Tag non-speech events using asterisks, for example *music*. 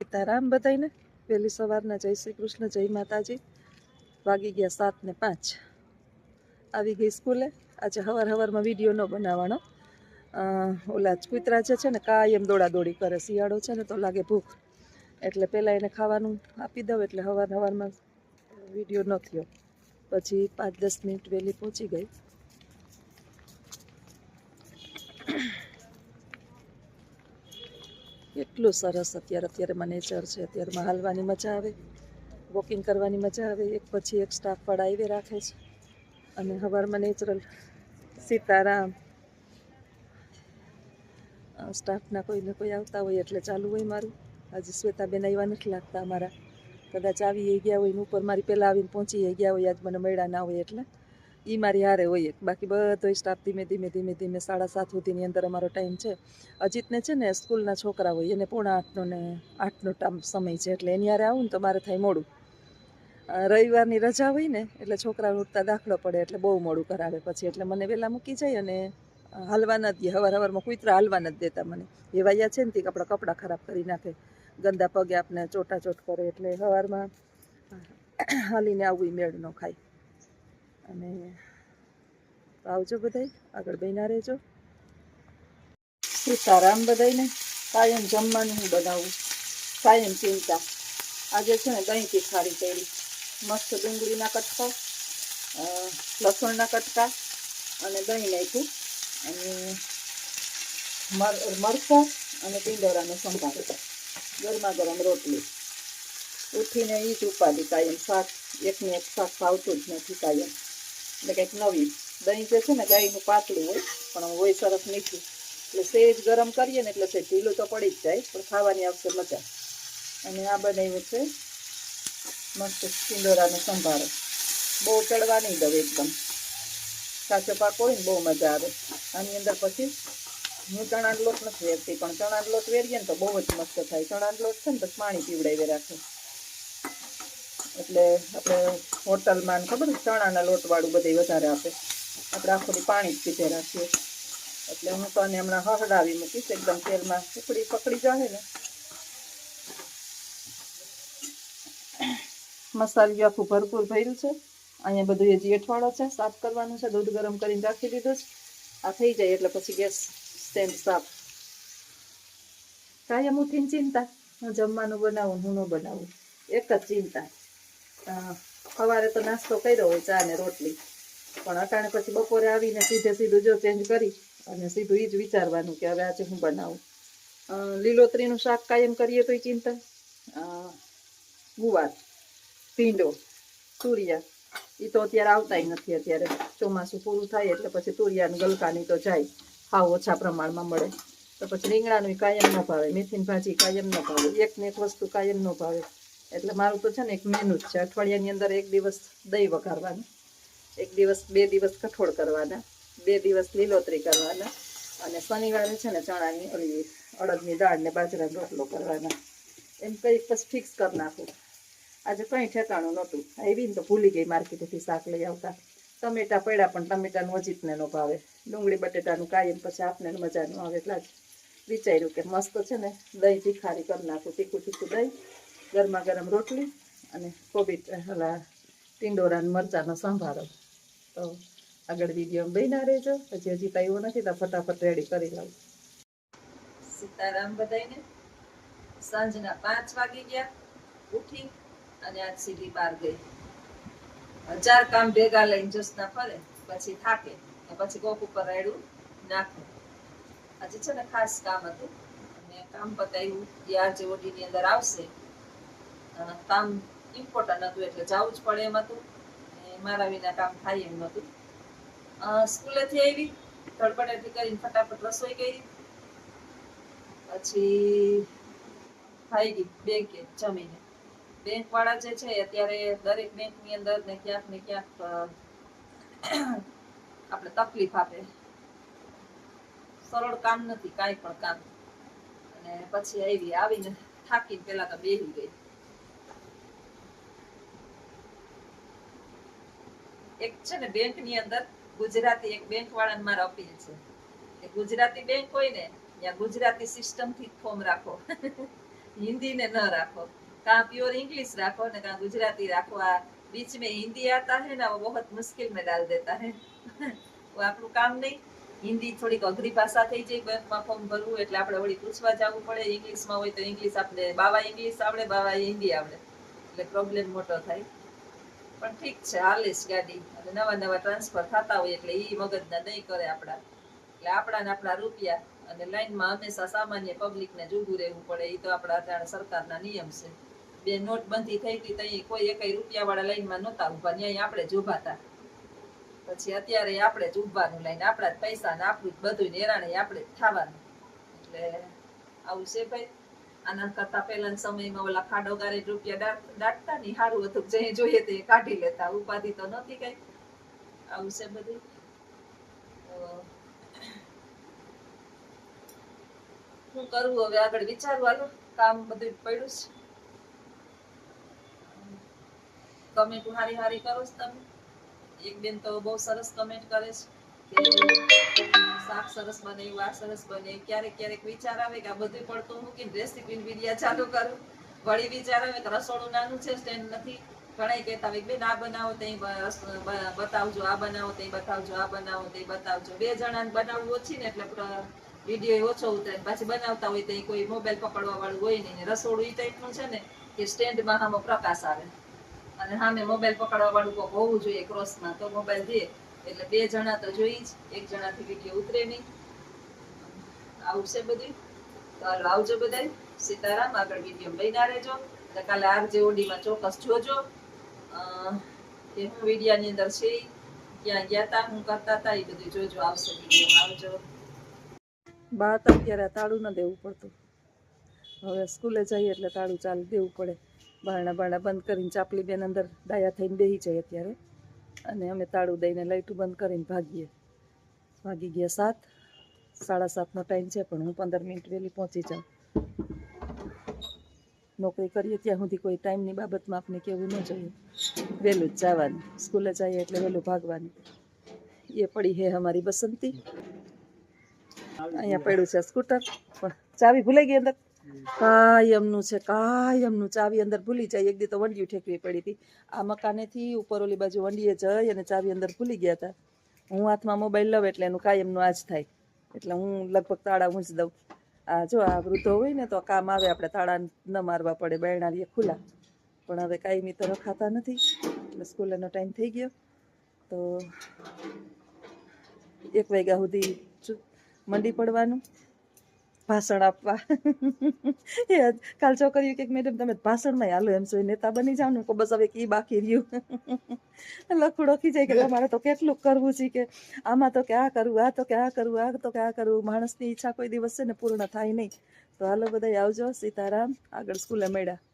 સીતારામ બધાને વહેલી સવારના જય શ્રી કૃષ્ણ, જય માતાજી. વાગી ગયા સાત ને પાંચ. આવી ગઈ સ્કૂલે. આજે હવાર હવારમાં વીડિયો ન બનાવવાનો. ઓલા કૂતરા જે છે ને, કાયમ દોડાદોડી કરે, શિયાળો છે ને, તો લાગે ભૂખ. એટલે પહેલાં એને ખાવાનું આપી દઉં, એટલે હવાર હવારમાં વીડિયો ન થયો. પછી પાંચ દસ મિનિટ વહેલી પહોંચી ગઈ. એટલું સરસ અત્યારે અત્યારેમાં નેચર છે. અત્યારમાં હાલવાની મજા આવે વોકિંગ કરવાની મજા આવે, એક પછી એક સ્ટાફવાળા આવી રાખે છે. અને હવારમાં નેચરલ સીતારામ સ્ટાફના કોઈ ને કોઈ આવતા હોય એટલે ચાલુ હોય મારું. આજે શ્વેતાબેન આવ્યા નથી લાગતા અમારા. કદાચ આવી ગયા હોય ને ઉપર મારી પહેલાં આવીને પહોંચી ગયા હોય, આજ મને મળ્યા ના હોય એટલે. એ મારી હારે હોય બાકી બધો સ્ટાફ ધીમે ધીમે ધીમે ધીમે સાડા સાત સુધીની અંદર અમારો ટાઈમ છે. અજીતને છે ને સ્કૂલના છોકરા હોય, એને પોણા આઠનો ને આઠનો ટાઈમ સમય છે. એટલે એની હારે આવું ને તો મારે થાય મોડું. રવિવારની રજા હોય ને, એટલે છોકરા ઉઠતા દાખલો પડે, એટલે બહુ મોડું કરાવે પછી. એટલે મને વહેલા મૂકી જાય અને હાલવા નથી હવાર હવારમાં કૂતરા હાલવા નથી દેતા મને. એવાયા છે ને તે આપણા કપડાં ખરાબ કરી નાખે. ગંદા પગે આપણે ચોટાચોટ કરે. એટલે સવારમાં હાલીને આવું મેળ ન ખાય. અને આવજો બધાય, આગળ બહેના રહેજો. સીતારામ બધાને કાયમ જમવાનું હું બનાવું. કાયમ ચિંતા. આજે છે ને દહીં તીખારી કરી. મસ્ત ડુંગળીના કટકા લસણના કટકા અને દહીં નાખ્યું. અને મર, મરચાં અને પિંડોરાનો સંભાર ગરમા ગરમ રોટલી. ઉઠીને એ જ ઉપાડી કાયમ શાક. એકને એક શાક ભાવતું જ નથી કાયમ. એટલે કંઈક નવી. દહીં જે છે ને ગાયનું પાતળું હોય, પણ હોય સરસ મીઠું. એટલે સેજ ગરમ કરીએ ને એટલે સેજ ઢીલું તો પડી જ જાય, પણ ખાવાની આવશે મજા. અને આ બનાવ્યું છે, મસ્ત સિંદોરાનો સંભારો. બહુ ચડવા નહીં દઉં એકદમ. કાચો પાકો હોય ને બહુ મજા આવે. આની અંદર પછી હું ચણાનો લોટ નથી વેરતી, પણ ચણાનો લોટ વેરીએ ને તો બહુ જ મસ્ત થાય. ચણાનો લોટ છે ને તો પાણી પીવડાવી રાખે. એટલે આપણે હોટલમાં ખબર ચણાના લોટવાળું બધે વધારે આપે. આપણે આખું પાણી જ પીધે રાખીએ. એટલે હું તો હમણાં હહડાવી મૂકીશ, એકદમ તેલમાં ઉકળી પકડી જાય ને. મસાલિયું આખું ભરપૂર ભર્યું છે. અહીંયા બધું હજી અઠવાડો છે, સાફ કરવાનું છે, દૂધ ગરમ કરીને રાખી દીધું છે. આ થઈ જાય એટલે પછી ગેસ સ્ટેન્ડ સાફ. કાયમ ઉઠીને ચિંતા. હું જમવાનું બનાવું હું ન બનાવું. એક જ ચિંતા. સવારે તો નાસ્તો કર્યો હોય ચા ને રોટલી. પણ અટાણે પછી બપોરે આવીને સીધે સીધું જો ચેન્જ કરી અને સીધું એ જ વિચારવાનું કે હવે આજે હું બનાવું. લીલોતરીનું શાક કાયમ કરીએ તોય ચિંતા? ગુવાર, ભીંડો, તુરિયા. એ તો અત્યારે આવતાય નથી અત્યારે. ચોમાસું પૂરું થાય એટલે પછી તુરિયાને ગલકાની તો જાય. હાવ ઓછા પ્રમાણમાં મળે. તો પછી રીંગણાનું કાયમ ન ભાવે, મેથીની ભાજી કાયમ ન ભાવે એક ને એક વસ્તુ કાયમ ન ભાવે. એટલે મારું તો છે ને એક મેનુ જ છે. અઠવાડિયાની અંદર એક દિવસ દહીં વઘારવાનું, એક દિવસ બે દિવસ કઠોળ કરવાના, બે દિવસ લીલોતરી કરવાના અને શનિવારે છે ને ચણાની ઓલી અડદની દાળ ને બાજરાનો રોટલો કરવાના. એમ કંઈક પછી ફિક્સ કરી નાખું. આજે કંઈ ઠેકાણું નહોતું. આવી ને તો ભૂલી ગઈ માર્કેટેથી શાક લઈ આવતા. ટમેટા પડ્યા પણ ટમેટાનું અજીતને ન ભાવે. ડુંગળી, બટેટાનું કાયમ પછી આપને મજા ન આવે એટલા જ વિચાર્યું કે મસ્ત છે ને દહીં તીખારી કરી નાખું, તીખું તીખું દહીં. ગરમા ગરમ રોટલી અને કોબી ઓલા ટીંડોરા અને મરચાંનો સંભારો. તો આગળ વીડિયો બન્યા રહેજો. હજી હજી તૈયો નથી તો ફટાફટ રેડી કરી લઉં. સીતારામ બધાને સાંજના પાંચ વાગી ગયા. ઉઠી અને આજ સીધી બહાર ગઈ. હજાર કામ ભેગા લઈને જોસના ફરે, પછી થાકે પછી કોક ઉપર રેડું નાખે. આજે છે ને ખાસ કામ હતું. અને કામ પતાવ્યું, એ આજે ઓડીની અંદર આવશે. કામ ઇમ્પોર્ટન્ટ હતું એટલે જવું જ પડે એમ હતું. મારા વિના કામ થાય એમ નહોતું. સ્કૂલેથી આવી ધડપડેથી કરીને ફટાફટ રસોઈ કરી. પછી ખાઈ ગઈ બેંકે જમીને. બેંક વાળા જે છે અત્યારે દરેક બેંકની અંદર ને ક્યાંક ને ક્યાંક આપણે તકલીફ આપે. સરળ કામ નથી, કાંઈ પણ કામ. અને પછી આવી, આવીને થાકીને પહેલાં તો બેસી ગઈ. એક છે ને બેંકની અંદર ગુજરાતી એક બેંક વાળાને મારા અપીલ છે કે ગુજરાતી બેંક હોય ને, ત્યાં ગુજરાતી સિસ્ટમથી ફોર્મ રાખો. *laughs* હિન્દી ને ન રાખો. કાં પ્યોર ઇંગ્લિશ રાખો ને કાં ગુજરાતી રાખો. આ બીચ મેં હિન્દી આતા હે ને વો બહુ મુશ્કેલ મેં ડાલ દેતા હે *laughs* આપણું કામ નહીં. હિન્દી થોડીક અઘરી ભાષા થઈ જાય બેંકમાં ફોર્મ ભરવું એટલે આપણે વળી પૂછવા જવું પડે. ઇંગ્લિશમાં હોય તો ઇંગ્લિશ આપણે બાવા ઇંગ્લિશ આવડે, બાવા હિન્દી આવડે. એટલે પ્રોબ્લેમ મોટો થાય. પણ ઠીક છે, હાલીશ ગાડી. અને નવા નવા ટ્રાન્સફર થતા હોય એટલે એ મગજના નહીં કરે આપણા. એટલે આપણા ને આપણા રૂપિયા. અને લાઈનમાં હંમેશા સામાન્ય પબ્લિકને જુદું રહેવું પડે. એ તો આપણા અત્યારે સરકારના નિયમ છે. બે નોટબંધી થઈ હતી ત્યાં કોઈ એકય રૂપિયા વાળા લાઈનમાં નહોતા ઊભા ત્યાં આપણે જ ઊભા પછી અત્યારે આપણે જ ઊભાનું લાઈન આપણા જ પૈસા ને આપણું જ બધું નેરાણે આપણે જ થવાનું એટલે આવું છે ભાઈ. આના કરતા પહેલાના સમયમાં ઓલા ખાડો ગારે રૂપિયા દાટ- દાટતા ને સારું હતું. જે જોઈએ તે કાઢી લેતા. ઉપાધિ તો નહોતી કઈ. આવું છે બધું. શું કરવું હવે આગળ વિચારવાનું કામ બધું પડ્યું છે. કમેન્ટ હારી હારી કરો છો તમે. એક બેન તો બહુ સરસ કમેન્ટ કરે છે. શાક સરસ બને આ સરસ બને, ક્યારેક ક્યારેક વિચાર આવે કે આ બધું પડતું મૂકીને રેસીપી વિડીયા ચાલુ કરું. વળી વિચાર આવે કે રસોડું નાનું છે સ્ટેન્ડ નથી. ઘણા કહેતા હોય બેન આ બનાવો તે બતાવજો, આ બનાવો તે બતાવજો, આ બનાવો તે બતાવજો. બે જણાને બનાવવું ઓછી ને એટલે વીડિયો ઓછો ઉતરે. પાછી બનાવતા હોય તો કોઈ મોબાઈલ પકડવા વાળું હોય નહીં રસોડું એ ટાઈપનું છે ને કે સ્ટેન્ડમાં સામો પ્રકાશ આવે. અને સામે મોબાઈલ પકડવા વાળું હોવું જોઈએ ક્રોસમાં તો મોબાઈલ દે. એટલે બે જણા તો જોઈ જ, એક જણાથી વીડિયો ઉતરે નહીં. આવું છે બધું. તો હાલો, આવજો બધાય. સીતારામ, આગળ વીડિયો બન્યા રહેજો. તો કાલે આરજે ઓડીમાં ચોક્કસ જોજો. કે હું વિડીયાની અંદર છે ક્યાં ગયા તા, હું કરતા હતા એ બધું જોજો, આવશે વીડિયો આવજો. બા હતા ત્યારે તાળું ન દેવું પડતું. હવે સ્કૂલે જઈએ એટલે તાળું ચાલુ દેવું પડે. બારણા બારણા બંધ કરીને ચાપલી બેન અંદર ડાયા થઈને બેસી જાય અત્યારે. અને અમે તાળું દઈને લાઈટું બંધ કરીને ભાગીએ. ભાગી ગયા સાત. સાડા સાતનો ટાઈમ છે, પણ હું પંદર મિનિટ વહેલી પહોંચી જાઉં. નોકરી કરીએ ત્યાં સુધી કોઈ ટાઈમની બાબતમાં આપણે કેવું ન જોઈએ. વહેલું જ જવાનું. સ્કૂલે જઈએ એટલે વહેલું ભાગવાનું. એ પડી હે અમારી બસંતી. અહીંયા પડ્યું છે સ્કૂટર, પણ ચાવી ભૂલાઈ ગઈ અંદર. કાયમનું છે કાયમનું ચાવી અંદર ભૂલી જાય. એક દી તો વંડિયું ઠેકવી પડી હતી. આ મકાનેથી ઉપર બાજુ વંડીએ જઈ અને ચાવી અંદર ભૂલી ગયા હતા. હું હાથમાં મોબાઈલ લઉં એટલે એનું કાયમનું આજ થાય. એટલે હું લગભગ તાળા ઊંચ દઉં. આ જો આ વૃદ્ધો હોય ને તો કામ આવે. આપણે તાળા ન મારવા પડે. બેરણારીએ ખુલ્લા. પણ હવે કાયમી તો રખાતા નથી. એટલે સ્કૂલનો ટાઈમ થઈ ગયો. તો એક વાગ્યા સુધી મંડી પડવાનું. ભાષણ આપવા. *laughs* એ. કાલ છોકરીઓ કે મેડમ તમે ભાષણમાં હાલો. એમ છો નેતા બની જાવ ને બસ હવે કી બાકી રહ્યું. *laughs* લખુડો ખીજાય કે તમારે તો કેટલું કરવું છે કે આમાં તો કે આ કરવું આ તો કે આ કરવું આ તો કે આ કરવું. માણસની ઈચ્છા કોઈ દિવસ છે ને પૂર્ણ થાય નહીં. તો હાલો બધા આવજો સીતારામ. આગળ સ્કૂલે મળ્યા.